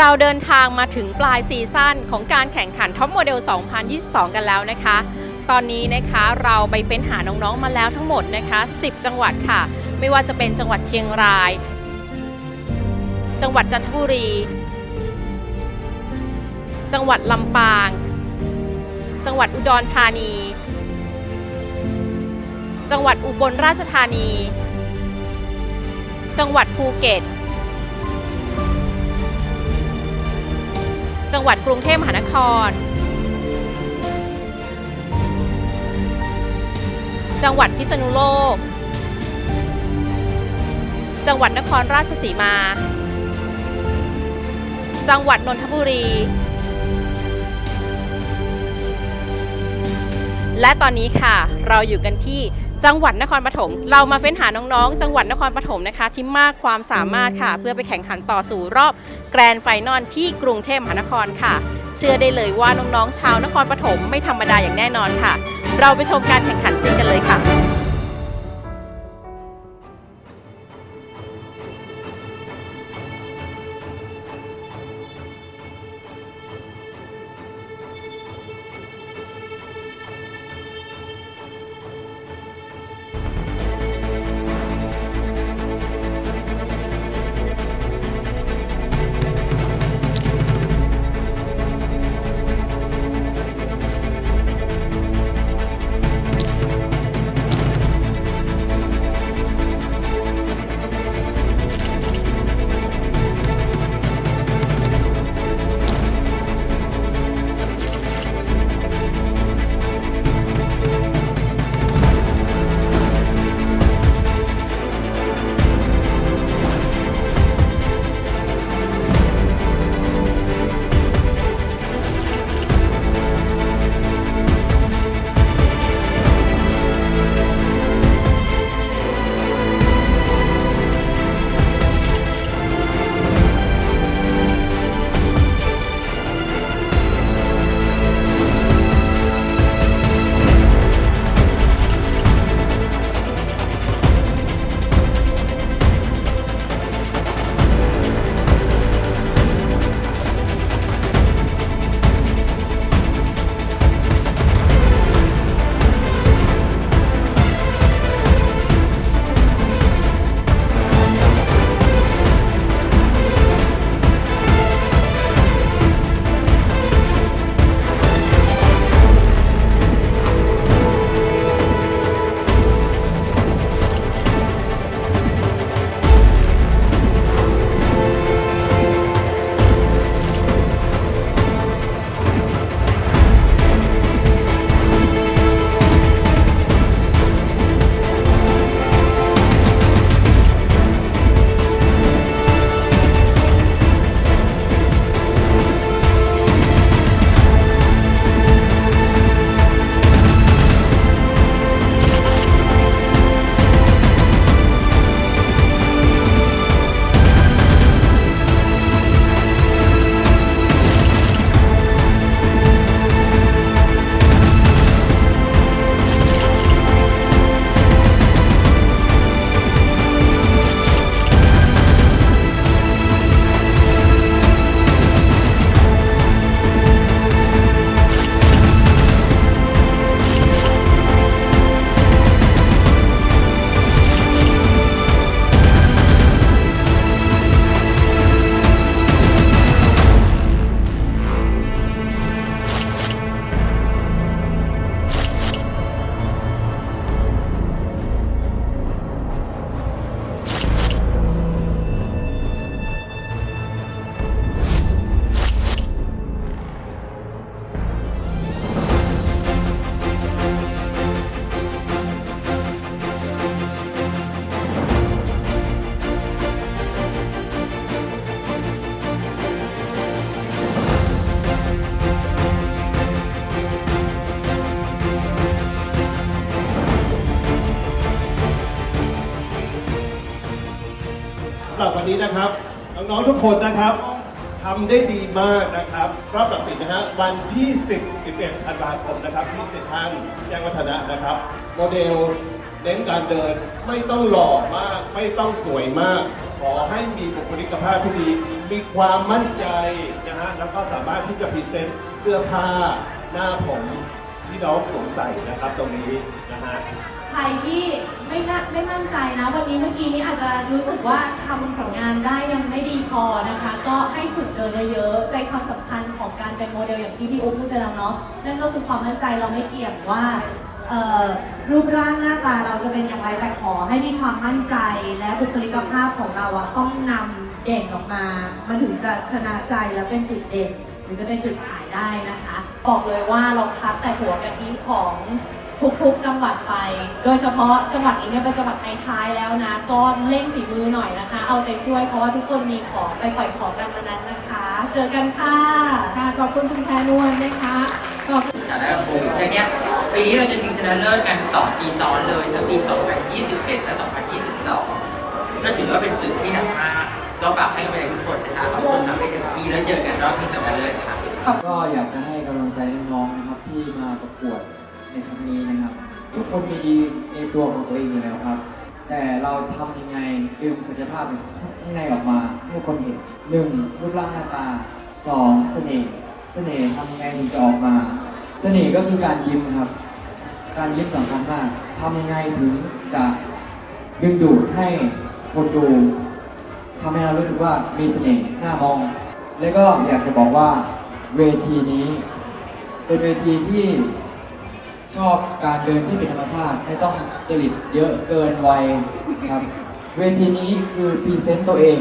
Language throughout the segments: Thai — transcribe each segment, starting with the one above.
เราเดินทางมาถึงปลายซีซั่นของการแข่งขันท็อปโมเดล 2022 กันแล้วนะคะ ตอนนี้นะคะเราไปเฟ้นหาน้องๆมาแล้วทั้งหมดนะคะ 10 จังหวัดค่ะ ไม่ว่าจะเป็นจังหวัดเชียงราย จังหวัดจันทบุรี จังหวัดลำปาง จังหวัดอุดรธานี จังหวัดอุบลราชธานี จังหวัดภูเก็ต จังหวัดกรุงเทพมหานคร จังหวัดพิษณุโลก จังหวัดนครราชสีมา จังหวัดนนทบุรี และตอนนี้ค่ะ เราอยู่กันที่ จังหวัดนครปฐมเรามาเฟ้นหาน้องๆ จังหวัดนครปฐมนะคะที่มากความสามารถค่ะ เพื่อไปแข่งขันต่อสู่รอบแกรนด์ไฟนอลที่กรุงเทพมหานครค่ะ เชื่อได้เลยว่าน้องๆชาวนครปฐมไม่ธรรมดาอย่างแน่นอนค่ะ เราไปชมการแข่งขันจริงกันเลยค่ะ หรับวันนี้นะครับน้องๆทุกคนนะครับทำได้ดีมากนะครับรอบตัดสินนะฮะวันที่ 10 11ธันวาคมนะครับที่เซ็นทรัลแจ้งวัฒนะนะครับ โมเดลเน้นการเดินไม่ต้องหล่อมาก ไม่ต้องสวยมาก ขอให้มีบุคลิกภาพที่ดี มีความมั่นใจนะฮะแล้วก็สามารถที่จะพรีเซนต์เสื้อผ้าหน้าผมที่น้องสวมใส่นะครับตรงนี้นะฮะ รที่ไม่น่าไม่มั่นใจนะ วันนี้เมื่อกี้นี้อาจจะรู้สึกว่าทำผลงานได้ยังไม่ดีพอนะคะ ก็ให้ฝึกเดินเยอะๆใจความสำคัญของการเป็นโมเดลอย่างที่พี่อุ๊บพูดไปแล้วเนาะนั่นก็คือความมั่นใจเราไม่เกี่ยงว่าเอ่อรูปร่างหน้าตาเราจะเป็นอย่างไรแต่ขอให้มีความมั่นใจ และบุคลิกภาพของเราอะต้องนำเด่นออกมา มันถึงจะชนะใจและเป็นจุดเด่นหรือจะเป็นจุดขายได้นะคะ บอกเลยว่าเราคัดแต่หัวกะทิของ ทุกๆจังหวัดไป โดยเฉพาะจังหวัดนี้เนี่ยเป็นจังหวัดท้ายๆแล้วนะ ก็เร่งฝีมือหน่อยนะคะ เอาใจช่วยเพราะว่าทุกคนมีของไปปล่อยของกันวันนั้นนะคะ เจอกันค่ะค่ะขอบคุณคุณแพรนวลนะคะขอบคุณจากได้โควิดอย่างเนี้ยปีนี้เราจะชิงชนะเลิศกัน2ปีซ้อนเลยทั้งปี 2021 และ 2022 ก็ถือว่าเป็นสื่อที่หนักมากก็ฝากให้กำลังใจทุกคนนะคะขอบคุณทำให้เต็มที่แล้วเจอกันรอบชิงชนะเลิศค่ะก็อยากจะให้กำลังใจน้องๆนะครับที่มาประกวด ในครั้งนี้นะครับ ทุกคนมีดีในตัวของตัวเองอยู่แล้วครับ แต่เราทำยังไงดึงศักยภาพข้างในออกมาให้คนเห็นหนึ่งรูปร่างหน้าตาสองเสน่ห์เสน่ห์ทำยังไงถึงจะออกมา เสน่ห์ก็คือการยิ้มครับ การยิ้มสำคัญมากทำยังไงถึงจะดึงดูดให้คนดูทำให้เรารู้สึกว่ามีเสน่ห์น่ามอง แล้วก็อยากจะบอกว่าเวทีนี้ เป็นเวทีที่ ชอบการเดินที่เป็นธรรมชาติ ไม่ต้องจริตเยอะเกินวัยครับ เวทีนี้คือพรีเซนต์ตัวเอง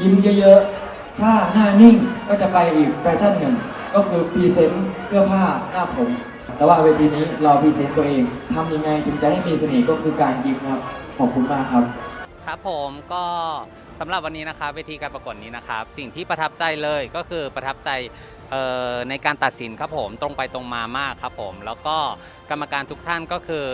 ยิ้มเยอะๆ ถ้าหน้านิ่งก็จะไปอีกแฟชั่นหนึ่ง ก็คือพรีเซนต์เสื้อผ้าหน้าผม แต่ว่าเวทีนี้เราพรีเซนต์ตัวเองทำยังไงถึงจะให้มีเสน่ห์ก็คือการยิ้มครับ ขอบคุณมากครับ ครับผมก็สำหรับวันนี้นะครับเวทีการประกวดนี้นะครับ สิ่งที่ประทับใจเลยก็คือประทับใจ ในการตัดสินครับผมตรงไปตรงมามากครับผม แล้วก็กรรมการทุกท่านก็คือ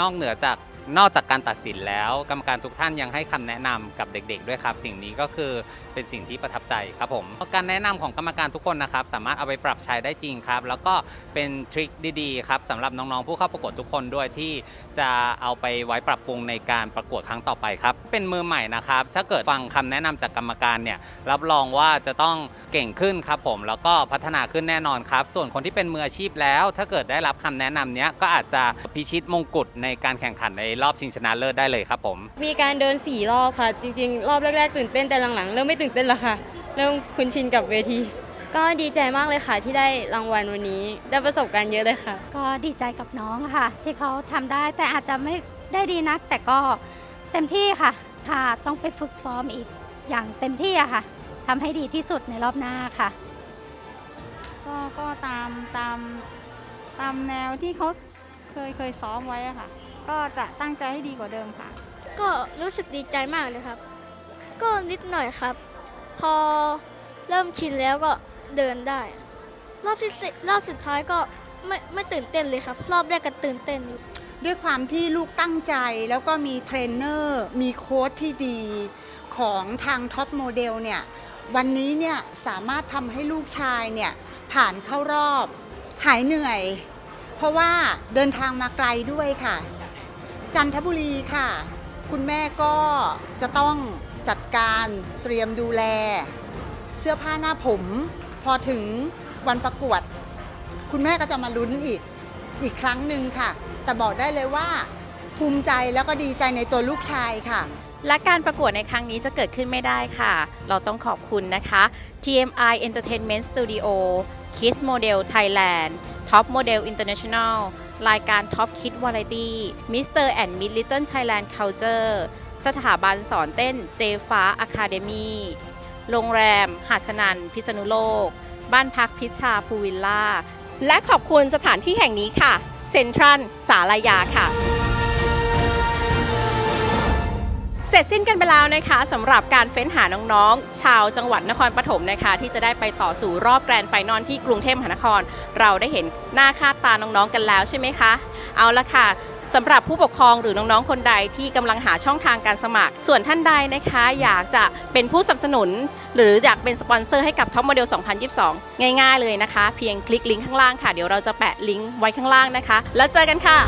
นอกเหนือจาก นอกจากการตัดสินแล้วกรรมการทุกท่านยังให้คำแนะนำกับเด็ก ๆ ด้วยครับ สิ่งนี้ก็คือเป็นสิ่งที่ประทับใจครับผมการแนะนำของกรรมการทุกคนนะครับ สามารถเอาไปปรับใช้ได้จริงครับ แล้วก็เป็นทริคดีๆครับสำหรับน้องๆผู้เข้าประกวดทุกคนด้วยที่จะเอาไปไว้ปรับปรุงในการประกวดครั้งต่อไปครับ เป็นมือใหม่นะครับ ถ้าเกิดฟังคำแนะนำจากกรรมการเนี่ยรับรองว่าจะต้องเก่งขึ้นครับผมแล้วก็พัฒนาขึ้นแน่นอนครับ ส่วนคนที่เป็นมืออาชีพแล้ว ถ้าเกิดได้รับคำแนะนำเนี้ยก็อาจจะพิชิตมงกุฎในการแข่งขันในรอบชิงชนะเลิศได้เลยครับผม มีการเดินสี่รอบค่ะ จริง ๆ รอบแรก ๆ ตื่นเต้นแต่หลังๆ เริ่มไม่ตื่นเต้นแล้วค่ะ เริ่มคุ้นชินกับเวที ก็ดีใจมากเลยค่ะที่ได้รางวัลวันนี้ ได้ประสบการณ์เยอะเลยค่ะ ก็ดีใจกับน้องค่ะ ที่เขาทำได้แต่อาจจะไม่ได้ดีนัก แต่ก็เต็มที่ค่ะค่ะต้องไปฝึกซ้อมอีกอย่างเต็มที่อะค่ะทำให้ดีที่สุดในรอบหน้าค่ะก็ก็ตามตามตามแนวที่เขาเคยเคยซ้อมไว้อะค่ะ ก็จะตั้งใจให้ดีกว่าเดิมค่ะ ก็รู้สึกดีใจมากเลยครับ ก็นิดหน่อยครับ พอเริ่มชินแล้วก็เดินได้ รอบที่สิรอบสุดท้ายก็ไม่ไม่ตื่นเต้นเลยครับ รอบแรกก็ตื่นเต้นอยู่ด้วยความที่ลูกตั้งใจแล้วก็มีเทรนเนอร์มีโค้ชที่ดีของทางท็อปโมเดลเนี่ยวันนี้เนี่ยสามารถทำให้ลูกชายเนี่ยผ่านเข้ารอบ หายเหนื่อย เพราะว่าเดินทางมาไกลด้วยค่ะ จันทบุรีค่ะ คุณแม่ก็จะต้องจัดการเตรียมดูแล เสื้อผ้าหน้าผม พอถึงวันประกวด คุณแม่ก็จะมาลุ้นอีกอีกครั้งหนึ่งค่ะ แต่บอกได้เลยว่า ภูมิใจแล้วก็ดีใจในตัวลูกชายค่ะ และการประกวดในครั้งนี้จะเกิดขึ้นไม่ได้ค่ะ เราต้องขอบคุณนะคะ TMI Entertainment Studio Kids Model Thailand Top Model International รายการ Top Kid Variety Mr. and Miss Little Thailand Culture สถาบันสอนเต้นเจฟ้าอะคาเดมีโรงแรม หาดสนัน พิษณุโลก บ้านพักพิชชาภูวิลล่า และขอบคุณสถานที่แห่งนี้ค่ะ เซ็นทรัลสารยาค่ะ เสร็จสิ้นกันไปแล้วนะคะสำหรับการเฟ้นหาน้องๆ ชาวจังหวัดนครปฐมนะคะ ที่จะได้ไปต่อสู่รอบแกรนด์ไฟนอลที่กรุงเทพมหานคร เราได้เห็นหน้าค่าตาน้องๆกันแล้วใช่ไหมคะ เอาละค่ะสำหรับผู้ปกครองหรือน้องๆ คนใดที่กำลังหาช่องทางการสมัคร ส่วนท่านใดนะคะ อยากจะเป็นผู้สนับสนุน หรืออยากเป็นสปอนเซอร์ให้กับท็อปโมเดล 2022 ง่ายๆเลยนะคะ เพียงคลิกลิงก์ข้างล่างค่ะ เดี๋ยวเราจะแปะลิงก์ไว้ข้างล่างนะคะ แล้วเจอกันค่ะ